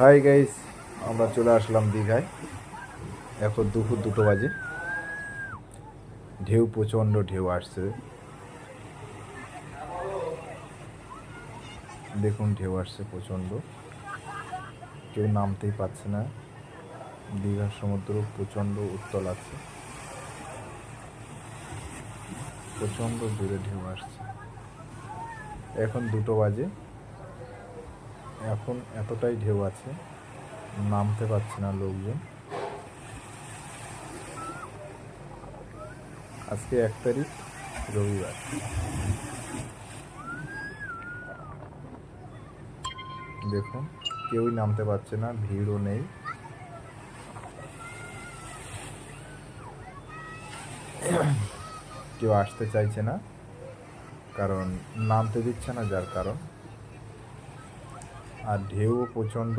Hi guys আমরা চলে আসলাম দীঘায়। এখন দুপুর দুটো বাজে। ঢেউ, প্রচণ্ড ঢেউ আসছে। দেখুন, ঢেউ আসছে প্রচণ্ড। কেউ নামতেই পারছে না। দীঘার সমুদ্র প্রচণ্ড উত্তল আছে। প্রচণ্ড জোরে ঢেউ আসছে। এখন দুটো বাজে। এখন এতটাই ঢেউ আছে, নামতে পারছে না লোকজন। আজকে এক তারিখ, রবিবার। দেখুন, কেউই নামতে পারছে না, ভিড়ও নেই। কেউ আসতে চাইছে না, কারণ নামতে দিচ্ছে না যার কারণ। আর ঢেউ প্রচণ্ড।